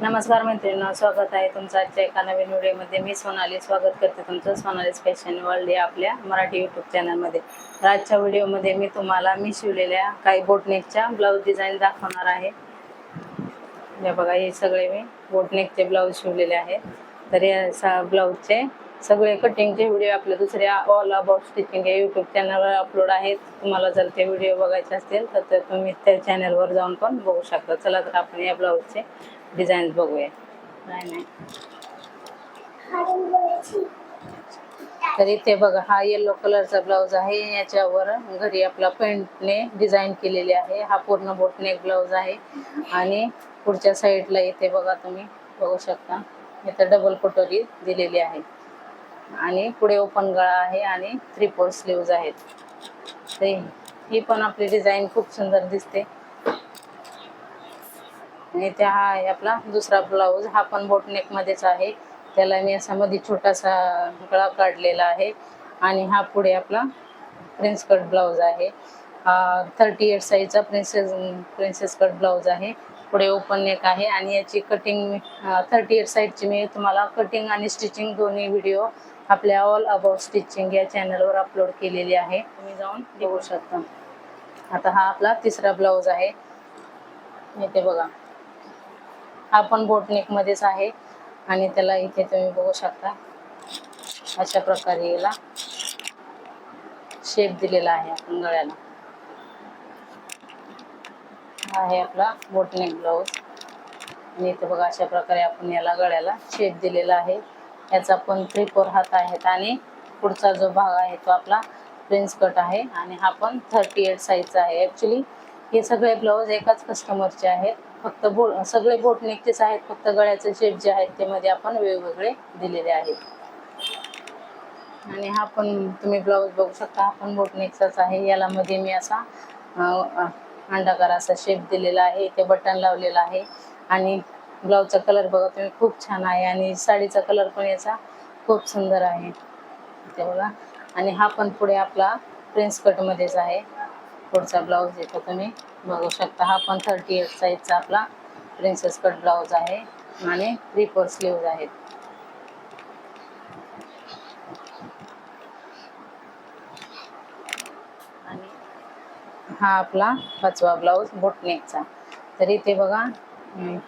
नमस्कार मैत्रिणींना स्वागत आहे तुमचं आजच्या एका नवीन व्हिडिओमध्ये. मी सोनाली. स्वागत करते तुमचं सोनाली फॅशन वर्ल्ड या आपल्या मराठी यूट्यूब चॅनलमध्ये आजच्या व्हिडिओमध्ये मी तुम्हाला मी शिवलेल्या काही बोटनेकच्या ब्लाऊज डिझाईन दाखवणार आहे. हे बघा हे सगळे मी बोटनेकचे ब्लाऊज शिवलेले आहेत. तर या ब्लाऊजचे सगळे कटिंगचे व्हिडिओ आपल्या दुसऱ्या ऑल अबाउट स्टिचिंग या यूट्यूब चॅनलवर अपलोड आहेत. तुम्हाला जर ते व्हिडिओ बघायचे असतील तर ते तुम्ही त्या चॅनलवर जाऊन पण बघू शकता. चला तर आपण या ब्लाऊजचे डिझाईन्स बघूया. नाही नाही. तर इथे बघा हा येलो कलरचा ब्लाऊज आहे. याच्यावर घरी आपला पेंटने डिझाईन केलेली आहे. हा पूर्ण बोटनेक ब्लाऊज आहे. आणि पुढच्या साईडला इथे बघा तुम्ही बघू शकता. इथं डबल कटोरी दिलेली आहे. आणि पुढे ओपन गळा आहे आणि थ्री फोर स्लीव्ज आहेत. ते ही पण आपली डिझाईन खूप सुंदर दिसते. आणि त्या हा आहे आपला दुसरा ब्लाऊज हा पण बोटनेक मध्येच आहे. त्याला मी असा मध्ये छोटासा गळा काढलेला आहे. आणि हा पुढे आपला प्रिन्स कट ब्लाऊज आहे. थर्टी एट साईजचा प्रिन्सेस प्रिन्सेस कट ब्लाऊज आहे. पुढे ओपन नेक आहे आणि याची कटिंग थर्टी एट साईजची मी तुम्हाला कटिंग आणि स्टिचिंग दोन्ही व्हिडिओ आपल्या ऑल अबाउट स्टिचिंग या चॅनलवर अपलोड केलेली आहे. तुम्ही जाऊन बघू शकता. आता हा आपला तिसरा ब्लाऊज आहे. इथे बघा. हा पण बोटनेक मध्येच आहे आणि त्याला इथे तुम्ही बघू शकता. अशा प्रकारे याला शेप दिलेला आहे आपण गळ्याला. हा आहे आपला बोटनेक ब्लाऊज आणि इथे बघा अशा प्रकारे आपण याला गळ्याला शेप दिलेला आहे. याचा पण थ्री फोर हात आहेत आणि पुढचा जो भाग आहे तो आपला प्रिन्स कट आहे आणि हा पण थर्टी एट साईजचा आहे. ॲक्च्युली हे सगळे ब्लाऊज एकाच कस्टमरचे आहेत. फक्त बो सगळे बोटनेकचेच आहेत. फक्त गळ्याचे शेप जे आहेत ते मध्ये आपण वेगवेगळे दिलेले आहेत. आणि हा पण तुम्ही ब्लाऊज बघू शकता. हा पण बोटनेकचाच आहे. याला मध्ये मी असा अंडाकार असा शेप दिलेला आहे. इथे बटन लावलेला आहे. आणि ब्लाऊजचा कलर बघा तुम्ही खूप छान आहे आणि साडीचा कलर पण याचा खूप सुंदर आहे. ते बघा. आणि हा पण पुढे आपला प्रिन्स कटमध्येच आहे. पुढचा ब्लाऊज येतो तुम्ही बघू शकता. हा पण थर्टी एट साईजचा आपला प्रिन्सेस कट ब्लाऊज आहे आणि थ्री फोर स्लीव्ज आहेत. आणि हा आपला पाचवा ब्लाऊज बोटनेकचा तर इथे बघा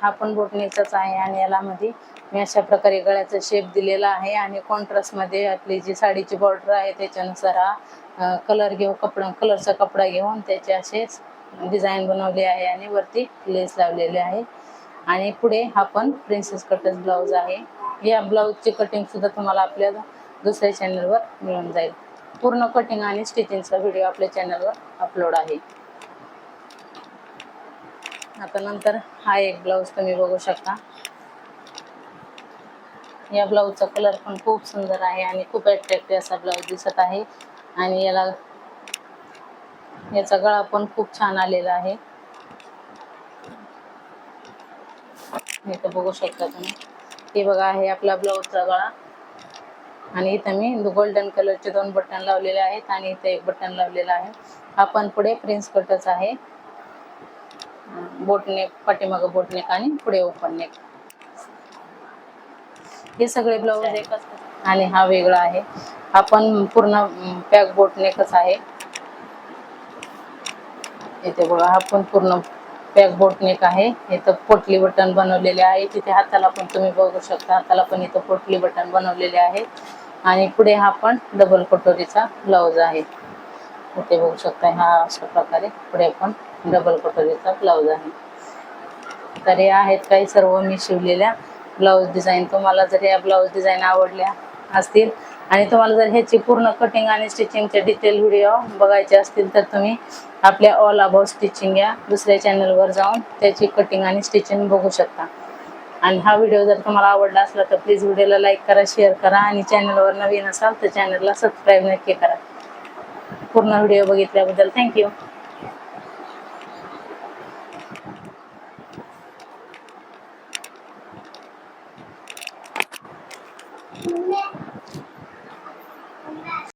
हा पण बोटनेकचाच आहे आणि याला मध्ये मी अशा प्रकारे गळ्याचा शेप दिलेला आहे आणि contrast मध्ये आपली जी साडीची बॉर्डर आहे त्याच्यानुसार हा कलर घेऊ कपडा कलरचा कपडा घेऊन त्याचे असे डिझाईन बनवली आहे आणि वरती लेस लावलेले आहे. आणि पुढे हा पण प्रिन्सेस कटच ब्लाऊज आहे. या ब्लाऊजची कटिंग सुद्धा तुम्हाला आपल्या दुसऱ्या चॅनलवर मिळून जाईल. पूर्ण कटिंग आणि स्टिचिंगचा व्हिडिओ आपल्या चॅनलवर अपलोड आहे. आता नंतर हा एक ब्लाऊज तुम्ही बघू शकता. या ब्लाऊजचा कलर पण खूप सुंदर आहे आणि खूप अट्रॅक्टिव्ह असा ब्लाऊज दिसत आहे. आणि याला याचा गळा पण खूप छान आलेला आहे. इथं बघू शकता तुम्ही. हे बघा आहे आपला ब्लाऊजचा गळा. आणि इथं मी गोल्डन कलरचे दोन बटन लावलेले आहेत आणि इथं एक बटन लावलेलं आहे. हा पण पुढे प्रिन्स कटच आहे. बोटनेक पाठीमागं बोटनेक आणि पुढे ओपन नेक हे सगळे ब्लाऊज एकच आणि हा वेगळा आहे. हा पण पूर्ण पॅक बोटनेकच आहे. इथे बघा हा पण पूर्ण पॅक बोटनेक आहे. इथं पोटली बटन बनवलेले आहे. तिथे हाताला पण तुम्ही बघू शकता. हाताला पण इथं पोटली बटन बनवलेले आहे. आणि पुढे हा पण डबल कटोरीचा ब्लाऊज आहे. इथे बघू शकता हा अशा प्रकारे पुढे पण डबल कटोरीचा ब्लाऊज आहे तर हे आहेत काही सर्व मी शिवलेल्या ब्लाऊज डिझाईन तुम्हाला जर या ब्लाऊज डिझाईन आवडल्या असतील आणि तुम्हाला जर ह्याची पूर्ण कटिंग आणि स्टिचिंगचे डिटेल व्हिडिओ बघायचे असतील तर तुम्ही आपल्या ऑल अबाउट स्टिचिंग या दुसऱ्या चॅनलवर जाऊन त्याची कटिंग आणि स्टिचिंग बघू शकता. आणि हा व्हिडिओ जर तुम्हाला आवडला असला तर प्लीज व्हिडिओला लाईक करा शेअर करा आणि चॅनलवर नवीन असाल तर चॅनलला सबस्क्राईब नक्की करा. पूर्ण व्हिडिओ बघितल्याबद्दल थँक्यू